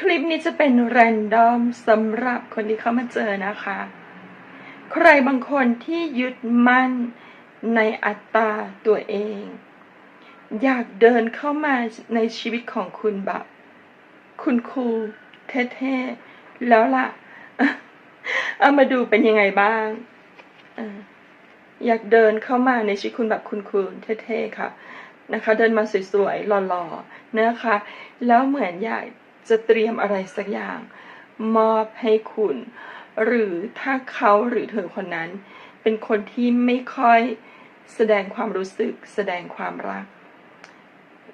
คลิปนี้จะเป็นแรนดอมสำหรับคนที่เข้ามาเจอนะคะ ใครบางคนที่ยึดมั่นในอัตตาตัวเอง อยากเดินเข้ามาในชีวิตของคุณแบบ คุณครูเท่ๆ แล้วล่ะ เอามาดูเป็นยังไงบ้างอออยากเดินเข้ามาในชีวิตคุณแบบคุณครูเท่ๆ ค่ะ นะคะ เดินมาสวยๆ หล่อๆ นะคะ แล้วเหมือนอยาก จะเตรียมอะไรสักอย่าง มอบให้คุณ หรือถ้าเขาหรือเธอคนนั้น เป็นคนที่ไม่ค่อยแสดงความรู้สึก แสดงความรัก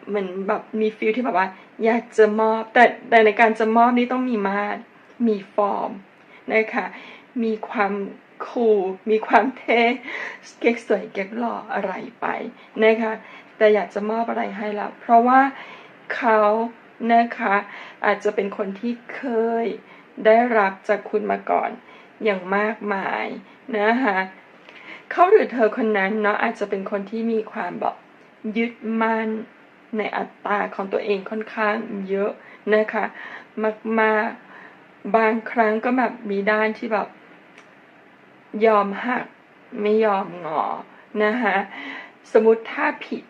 เหมือนแบบมีฟิลที่แบบว่า อยากจะมอบ แต่แต่ในการจะมอบนี่ต้องมีมาตรมีฟอร์มนะคะมีความคูลมีความเท่เก๊กสวยเก๊กหล่ออะไรไปนะคะแต่อยากจะมอบอะไรให้แล้วเพราะว่าเขา นะคะ อาจจะเป็นคนที่เคยได้รับจากคุณมาก่อนอย่างมากมายนะคะเขาหรือเธอคนนั้นเนาะอาจจะเป็นคนที่มีความแบบยึดมั่นในอัตตาของตัวเองค่อนข้างเยอะนะคะมากๆบางครั้งก็แบบมีด้านที่แบบยอมหักไม่ยอมงอนะคะสมมติถ้าผิด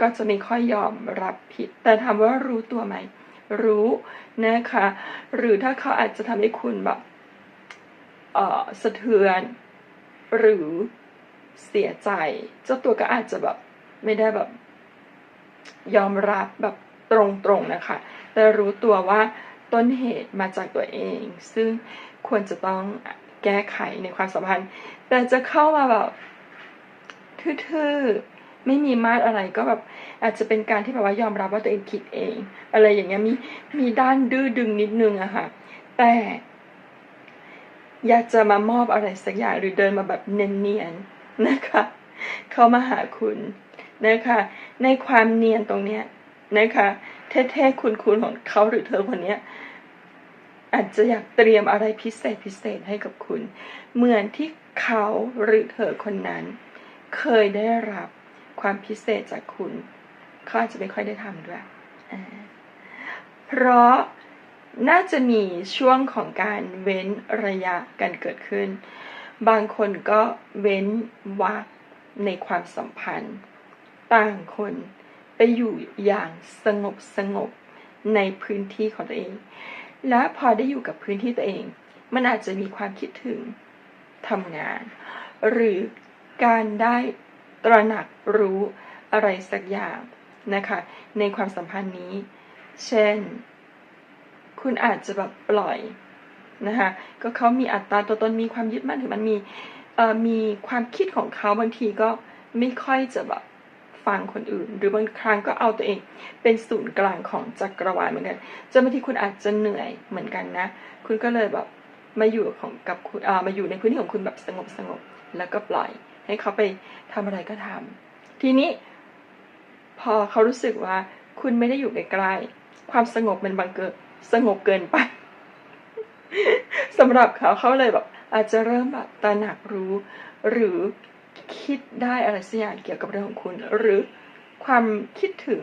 ก็จะไม่ค่อยยอมรับผิด แต่ถามว่ารู้ตัวไหม รู้นะคะ หรือถ้าเขาอาจจะทำให้คุณแบบเออสะเทือน หรือเสียใจ เจ้าตัวก็อาจจะแบบไม่ได้แบบ ยอมรับแบบตรงๆนะคะ แต่รู้ตัวว่าต้นเหตุมาจากตัวเอง ซึ่งควรจะต้องแก้ไขในความสัมพันธ์ แต่จะเข้ามาแบบทื่อๆ ไม่มีมาตรอะไรก็แบบอาจจะเป็นการที่แบบว่ายอมรับว่าตัวเองผิดเอง อะไรอย่างเงี้ยมีมีด้านดื้อดึงนิดนึงอะค่ะ แต่อยากจะมามอบอะไรสักอย่างหรือเดินมาแบบเนียนๆนะคะ เข้ามาหาคุณนะคะ ในความเนียนตรงเนี้ยนะคะเท่ๆคุณคุณของเขาหรือเธอคนเนี้ยอาจจะอยากเตรียมอะไรพิเศษพิเศษให้กับคุณ เหมือนที่เขาหรือเธอคนนั้น เคยได้รับ ความพิเศษจากคุณเขาอาจจะไม่ค่อยได้ทำด้วยเพราะน่าจะมีช่วงของการเว้นระยะกันเกิดขึ้น บางคนก็เว้นวักในความสัมพันธ์ ต่างคนไปอยู่อย่างสงบสงบในพื้นที่ของตัวเอง และพอได้อยู่กับพื้นที่ตัวเอง มันอาจจะมีความคิดถึงทำงาน หรือการได้ ตระหนักรู้อะไรสักอย่างนะคะ ในความสัมพันธ์นี้ เช่น คุณอาจจะแบบปล่อยนะคะก็เขามีอัตราตัวตนมีความยึดมั่นถึงมันมีมีความคิดของเขาบางทีก็ไม่ค่อยจะแบบฟังคนอื่น หรือบางครั้งก็เอาตัวเอง เป็นศูนย์กลางของจักรวาลเหมือนกันจะบางทีคุณอาจจะเหนื่อยเหมือนกันนะ คุณก็เลยแบบมาอยู่ของกับคุณอ่ามาอยู่ในพื้นที่ของคุณแบบสงบสงบแล้วก็ปล่อย ให้เขาไปทำอะไรก็ทำทีนี้พอเขารู้สึกว่าคุณไม่ได้อยู่ใกล้ๆความสงบมันบังเกิดสงบเกินไปสำหรับเขาเขาเลยแบบอาจจะเริ่มแบบตระหนักรู้ หรือคิดได้อะไรสักอย่างเกี่ยวกับเรื่องของคุณ หรือความคิดถึง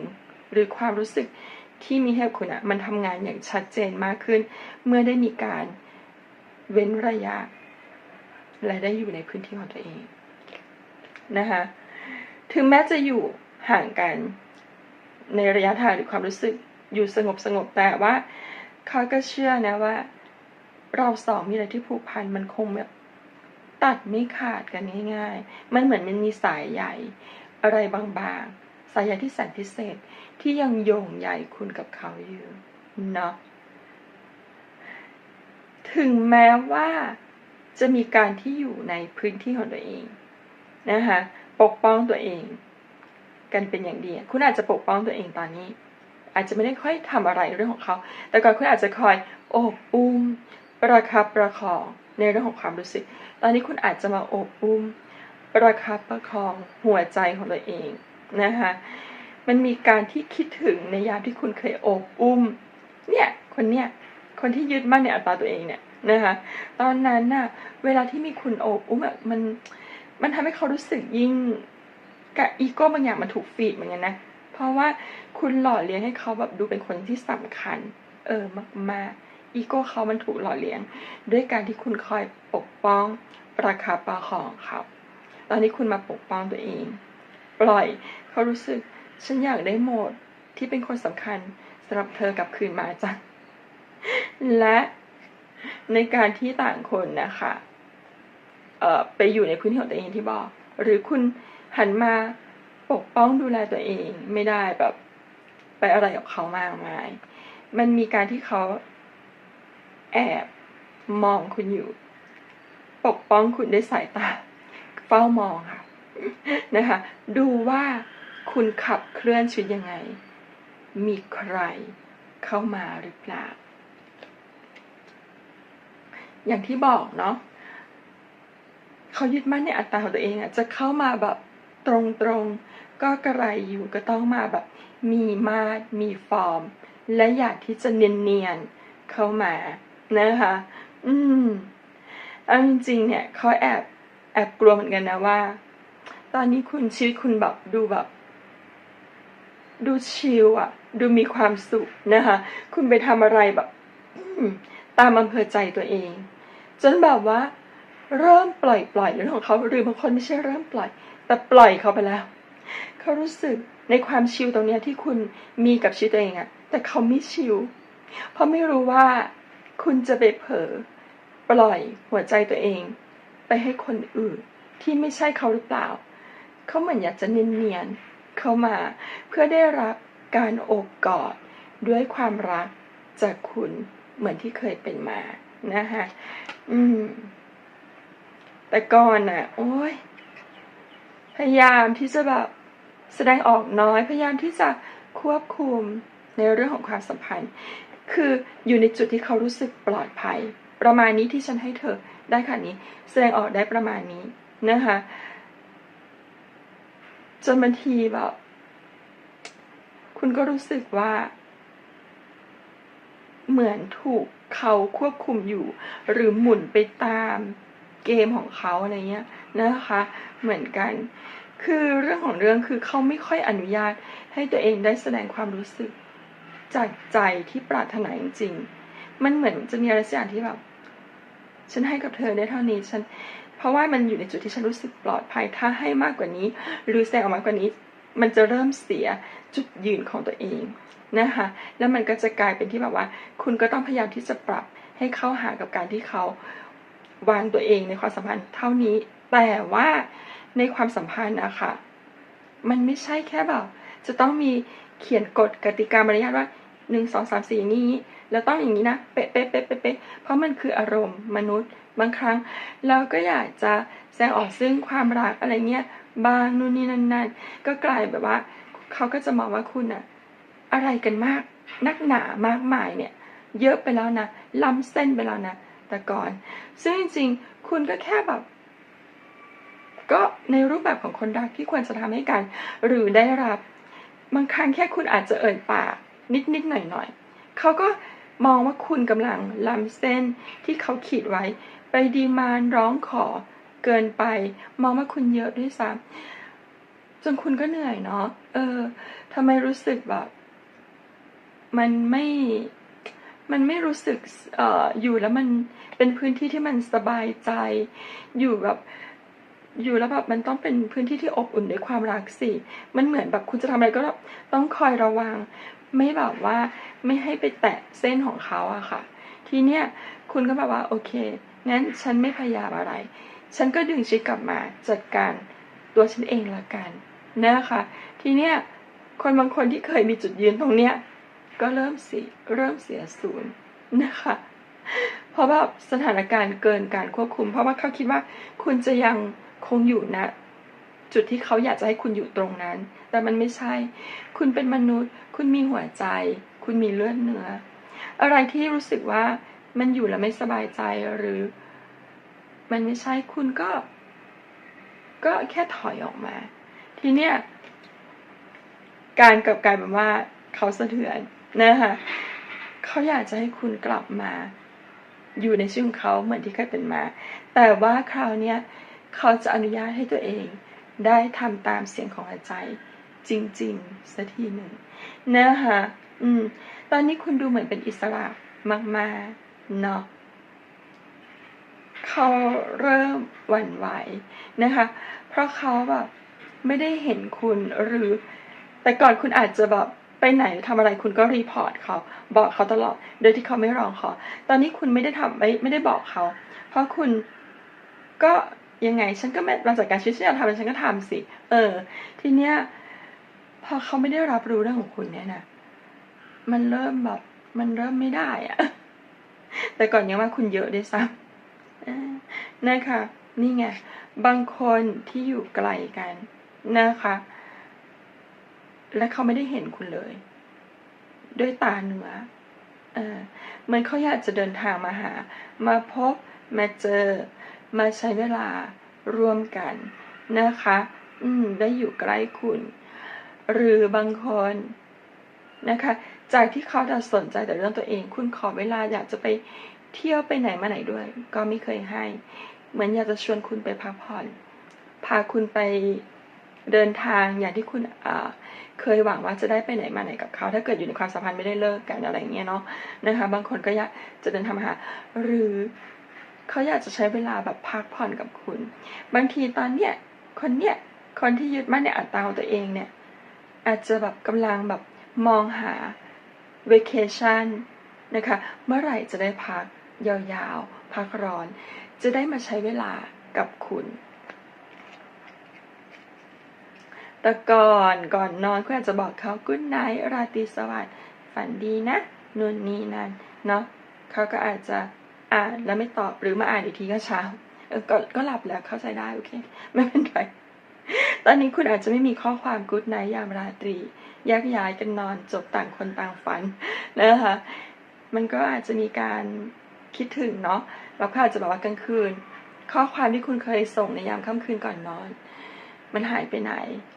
หรือความรู้สึกที่มีให้คุณอะมันทำงานอย่างชัดเจนมากขึ้น เมื่อได้มีการเว้นระยะ และได้อยู่ในพื้นที่ของตัวเอง นะคะ ถึงแม้จะอยู่ห่างกันในระยะทางหรือความรู้สึกอยู่สงบสงบแต่ว่าเขาก็เชื่อนะว่า เราสองมีอะไรที่ผูกพันมันคงแบบตัดไม่ขาดกันง่ายๆ มันเหมือนมันมีสายใหญ่อะไรบางๆ สายใยที่แสนพิเศษที่ยังโยงใหญ่คุณกับเขาอยู่เนาะ ถึงแม้ว่าจะมีการที่อยู่ในพื้นที่ของตัวเอง นะคะปกป้องตัวเอง กันเป็นอย่างดี คุณอาจจะปกป้องตัวเองตอนนี้ อาจจะไม่ได้ค่อยทำอะไรเรื่องของเขา แต่ก่อนคุณอาจจะคอยโอบอุ้มประคับประคองในเรื่องของความรู้สึก ตอนนี้คุณอาจจะมาโอบอุ้มประคับประคองหัวใจของตัวเองนะคะมันมีการที่คิดถึงในยามที่คุณเคยโอบอุ้ม เนี่ยคนเนี้ยคนที่ยึดมั่นในอัตราตัวเองเนี่ยนะคะตอนนั้นน่ะเวลาที่มีคุณโอบอุ้มมัน มันทำให้เขารู้สึกยิ่งกับอีโก้บางอย่างมันถูกฟีดเหมือนกันนะ เพราะว่าคุณหล่อเลี้ยงให้เขาแบบดูเป็นคนที่สำคัญ เออมากๆอีโก้เขามันถูกหล่อเลี้ยง ด้วยการที่คุณคอยปกป้องประคับประคองเขาตอนนี้คุณมาปกป้องตัวเอง ปล่อยเขารู้สึกฉันอยากได้โหมดที่เป็นคนสำคัญสำหรับเธอกลับคืนมาจังและในการที่ต่างคนนะคะ ไปอยู่ในพื้นที่ของตัวเองที่บอก หรือคุณหันมาปกป้องดูแลตัวเองไม่ได้แบบไปอะไรกับเขามากมาย มันมีการที่เขาแอบมองคุณอยู่ ปกป้องคุณด้วยสายตา เฝ้ามองค่ะนะคะ ดูว่าคุณขับเคลื่อนชีวิตยังไง มีใครเข้ามาหรือเปล่า อย่างที่บอกเนาะ เขายึดมั่นในอัตราของตัวเองอะจะเข้ามาแบบตรงๆ ก็กระไรอยู่ก็ต้องมาแบบ มีมาดมีฟอร์ม และอยากที่จะเนียนๆเข้ามานะคะ อืมเอาจริงๆเนี่ยเขาแอบแอบกลัวเหมือนกันนะว่า ตอนนี้คุณชีวิตคุณแบบดูแบบ ดูชิลอะดูมีความสุขนะคะ คุณไปทำอะไรแบบตามอำเภอใจตัวเอง จนแบบว่า เริ่มปล่อยปล่อยเรื่องของเขาหรือบางคนไม่ใช่เริ่มปล่อย แต่ปล่อยเขาไปแล้ว เขารู้สึกในความชิลตรงนี้ที่คุณมีกับชีวิตตัวเองอะแต่เขาไม่ชิลเพราะไม่รู้ว่าคุณจะไปเผลอปล่อยหัวใจตัวเอง ไปให้คนอื่นที่ไม่ใช่เขาหรือเปล่า เขาเหมือนอยากจะเนียนๆเข้ามาเพื่อได้รับการโอบกอดด้วยความรักจากคุณเหมือนที่เคยเป็นมานะคะอืม แต่ก่อนน่ะ โอ้ยพยายามที่จะแบบแสดงออกน้อย พยายามที่จะควบคุมในเรื่องของความสัมพันธ์ คืออยู่ในจุดที่เขารู้สึกปลอดภัย ประมาณนี้ที่ฉันให้เธอได้ค่ะนี้ แสดงออกได้ประมาณนี้นะคะจนบางทีแบบคุณก็รู้สึกว่า เหมือนถูกเขาควบคุมอยู่ หรือหมุนไปตาม เกมของเขาอะไรเงี้ยนะคะ เหมือนกัน คือเรื่องของเรื่องคือเขาไม่ค่อยอนุญาตให้ตัวเองได้แสดงความรู้สึก จากใจที่ปรารถนาจริงๆ มันเหมือนจะมีอะไรสักอย่างที่แบบฉันให้กับเธอได้เท่านี้ฉัน เพราะว่ามันอยู่ในจุดที่ฉันรู้สึกปลอดภัยถ้าให้มากกว่านี้ หรือแสดงออกมากกว่านี้ มันจะเริ่มเสียจุดยืนของตัวเองนะคะแล้วมันก็จะกลายเป็นที่แบบว่า คุณก็ต้องพยายามที่จะปรับให้เข้าหากับการที่เขา วางตัวเองในความสัมพันธ์เท่านี้ แต่ว่าในความสัมพันธ์อะค่ะมันไม่ใช่แค่แบบ จะต้องมีเขียนกฎกติกามารยาทว่าหนึ่งสองสามสี่นี้ แล้วต้องอย่างนี้นะเป๊ะเป๊ะเป๊ะเป๊ะเป๊ะเพราะมันคืออารมณ์มนุษย์บางครั้ง เราก็อยากจะแสดงออกซึ่งความรักอะไรเงี้ยบางนู่นนี่นั่นนั่นก็กลายแบบว่าเขาก็จะมองว่าคุณอะอะไรกันมาก นักหนามากมายเนี่ย เยอะไปแล้วนะล้ำเส้นไปแล้วนะ แต่ก่อน ซึ่งจริงๆ คุณก็แค่แบบ ก็ในรูปแบบของคนรักที่ควรจะทำให้กัน หรือได้รับ บางครั้งแค่คุณอาจจะเอ่ยปากนิดๆหน่อยๆเขาก็มองว่าคุณกำลังล้ำเส้นที่เขาขีดไว้ ไปดีมานร้องขอเกินไป มองว่าคุณเยอะด้วยซ้ำจนคุณก็เหนื่อยเนาะเออทำไมรู้สึกแบบ มันไม่ มันไม่รู้สึกเอ่ออยู่แล้วมันเป็นพื้นที่ที่มันสบายใจ อยู่แบบอยู่แล้วแบบมันต้องเป็นพื้นที่ที่อบอุ่นด้วยความรักสิมันเหมือนแบบคุณจะทำอะไรก็แบบต้องคอยระวัง ไม่แบบว่าไม่ให้ไปแตะเส้นของเขาอะค่ะ ทีเนี้ยคุณก็แบบว่าโอเคงั้นฉันไม่พยายามอะไร ฉันก็ดึงชิดกลับมาจัดการตัวฉันเองละกันนะคะ ทีเนี้ยคนบางคนที่เคยมีจุดยืนตรงเนี้ย ก็เริ่มเสียเริ่มเสียศูนย์นะคะ เพราะแบบสถานการณ์เกินการควบคุม เพราะว่าเขาคิดว่าคุณจะยังคงอยู่นะ จุดที่เขาอยากจะให้คุณอยู่ตรงนั้น แต่มันไม่ใช่ คุณเป็นมนุษย์ คุณมีหัวใจ คุณมีเลือดเนื้อ อะไรที่รู้สึกว่ามันอยู่แล้วไม่สบายใจหรือ มันไม่ใช่คุณก็ ก็แค่ถอยออกมา ทีเนี้ยการกลับกลายเป็นว่าเขาสะเทือน นะคะเขาอยากจะให้คุณกลับมา อยู่ในชีวิตของเขาเหมือนที่เคยเป็นมา แต่ว่าคราวเนี้ยเขาจะอนุญาตให้ตัวเองได้ทำตามเสียงของหัวใจ จริงๆสักทีหนึ่งนะคะอืม ตอนนี้คุณดูเหมือนเป็นอิสระมากๆเนาะเขาเริ่มหวั่นไหวนะคะ เพราะเขาแบบไม่ได้เห็นคุณหรือ แต่ก่อนคุณอาจจะแบบ ไปไหนทำอะไรคุณก็รีพอร์ตเขา บอกเขาตลอด โดยที่เขาไม่ร้องขอ ตอนนี้คุณไม่ได้ทำไม่ไม่ได้บอกเขา เพราะคุณก็ยังไงฉันก็ไม่มาจากการชีวิตฉันอยากทำฉันก็ทำสิ เออ ทีเนี้ยพอเขาไม่ได้รับรู้เรื่องของคุณเนี่ยนะมันเริ่มแบบ มันเริ่มไม่ได้อะแต่ก่อนยังว่าคุณเยอะด้วยซ้ำนะคะ นี่ไง บางคนที่อยู่ไกลกันนะคะ และเขาไม่ได้เห็นคุณเลย ด้วยตาเนื้อเออเหมือนเขาอยากจะเดินทางมาหา มาพบ มาเจอ มาใช้เวลาร่วมกันนะคะ อืม ได้อยู่ใกล้คุณ หรือบางคนนะคะ จากที่เขาจะสนใจแต่เรื่องตัวเอง คุณขอเวลาอยากจะไปเที่ยวไปไหนมาไหนด้วย ก็ไม่เคยให้ เหมือนอยากจะชวนคุณไปพักผ่อน พาคุณไป เดินทางอย่างที่คุณเคยหวังว่าจะได้ไปไหนมาไหนกับเขา ถ้าเกิดอยู่ในความสัมพันธ์ไม่ได้เลิกกันอะไรเงี้ยเนาะนะคะ บางคนก็อยากจะเดินทางมาหาหรือเขาอยากจะใช้เวลาแบบพักผ่อนกับคุณ บางทีตอนเนี้ยคนเนี้ยคนที่ยึดมั่นในอัตตาของตัวเองเนี่ย อาจจะแบบกำลังแบบมองหา vacation นะคะ เมื่อไหร่จะได้พักยาวๆ พักร้อน จะได้มาใช้เวลากับคุณ แต่ก่อนก่อนนอนคุณอาจจะบอกเขากุ o ไน g h t ราตรีสวัสดิ์ฝันดีนะนู่นนี่นั่นเนาะเขาก็อาจจะอ่านแล้วไม่ตอบหรือมาอ่านอีกทีก็เช้าเออก็ก็หลับแล้วเข้าใจได้โอเค ไม่เป็นไรตอนนี้คุณอาจจะไม่มีข้อความกุ o ไน g h t ยามราตรีแยกย้ายกันนอนจบต่างคนต่างฝันนะคะมันก็อาจจะมีการคิดถึงเนาะแล้วก็อาจจะแบบว่ากลางคืน ข้อความที่คุณเคยส่งในยามค่ำคืนก่อนนอน มันหายไปไหน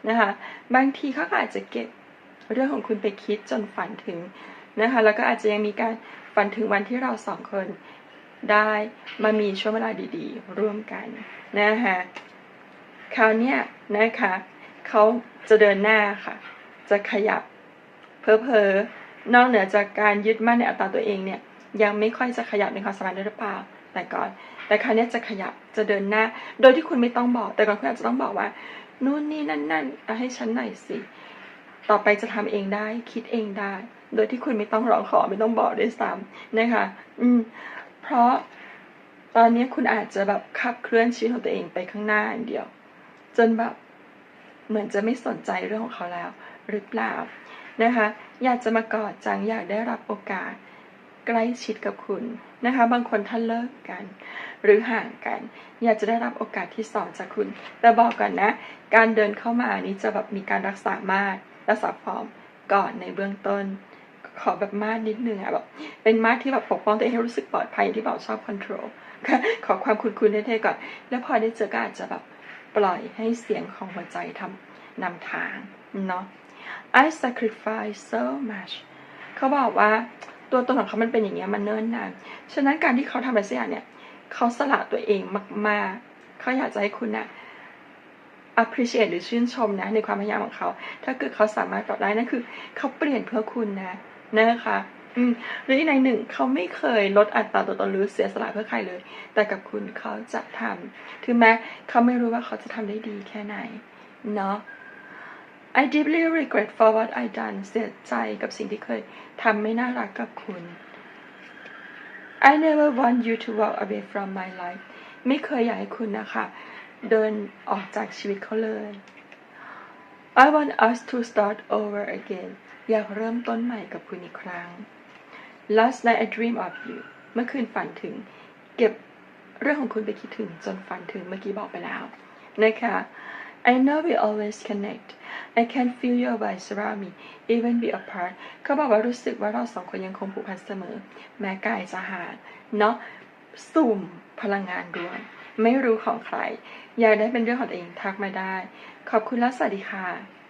นะคะ บางทีเขาก็อาจจะเก็บเรื่องของคุณไปคิดจนฝันถึงนะคะ แล้วก็อาจจะยังมีการฝันถึงวันที่เราสองคนได้มามีช่วงเวลาดีๆ ร่วมกันนะคะคราวนี้นะคะเขาจะเดินหน้าค่ะ จะขยับเพอเพอนอกเหนือจากการยึดมั่นในอัตตาตัวเองเนี่ยยังไม่ค่อยจะขยับในความสัมพันธ์หรือเปล่า แต่ก่อน แต่คราวนี้จะขยับจะเดินหน้า โดยที่คุณไม่ต้องบอก แต่ก่อนคุณอาจจะต้องบอกว่า นู่นนี่นั่นนั่นเอาให้ฉันหน่อยสิ ต่อไปจะทำเองได้คิดเองได้ โดยที่คุณไม่ต้องร้องขอไม่ต้องบอกด้วยซ้ำนะคะ อืม เพราะตอนนี้คุณอาจจะแบบขับเคลื่อนชีวิตของตัวเองไปข้างหน้าอย่างเดียว จนแบบเหมือนจะไม่สนใจเรื่องของเขาแล้ว หรือเปล่านะคะ อยากจะมากอดจังอยากได้รับโอกาส ใกล้ชิดกับคุณนะคะ บางคนท่านเลิกกัน หรือห่างกัน อยากจะได้รับโอกาสที่สองจากคุณ แต่บอกก่อนนะ การเดินเข้ามานี้จะแบบมีการรักษามาตรรักษาฟอร์มก่อนในเบื้องต้น ขอแบบมาดนิดนึงอะแบบเป็นมาดที่แบบปกป้องตัวเองให้รู้สึกปลอดภัยที่แบบชอบคอนโทรลขอความคุ้นๆเท่ๆก่อน แล้วพอได้เจอก็อาจจะแบบปล่อยให้เสียงของหัวใจทำนำทางเนาะ I sacrifice so much เขาบอกว่า ตัวตนของเขามันเป็นอย่างเงี้ยมันเนิ่นนาน ฉะนั้นการที่เขาทำอะไรสักอย่างเนี่ย เขาสละตัวเองมากๆ เขาอยากจะให้คุณนะ appreciate หรือชื่นชมนะ ในความพยายามของเขา ถ้าเกิดเขาสามารถตอบได้นั่นคือ เขาเปลี่ยนเพื่อคุณนะนะคะอืมหรืออีกในหนึ่งเขาไม่เคยลดอัตราตัวตนหรือเสียสละเพื่อใครเลย แต่กับคุณเขาจะทำถึงแม้เขาไม่รู้ว่าเขาจะทำได้ดีแค่ไหน เนาะ I deeply regret for what I done เสียใจกับสิ่งที่เคยทำไม่น่ารักกับคุณ I never want you to walk away from my life ไม่เคยอยากให้คุณนะคะ เดินออกจากชีวิตเขาเลย I want us to start over again อยากเริ่มต้นใหม่กับคุณอีกครั้ง Last night I dream of you เมื่อคืนฝันถึง เก็บเรื่องของคุณไปคิดถึงจนฝันถึงเมื่อกี้บอกไปแล้วนะคะ I know we always connect I can feel your vibes around me even be apart เขาบอกว่ารู้สึกว่าเราสองคนยังคงผูกพันเสมอ แม้กายจะห่างเนาะสุ่มพลังงานรวมไม่รู้ของใคร อยากได้เป็นเรื่องของตัวเองทักมาได้ ขอบคุณและสวัสดีค่ะ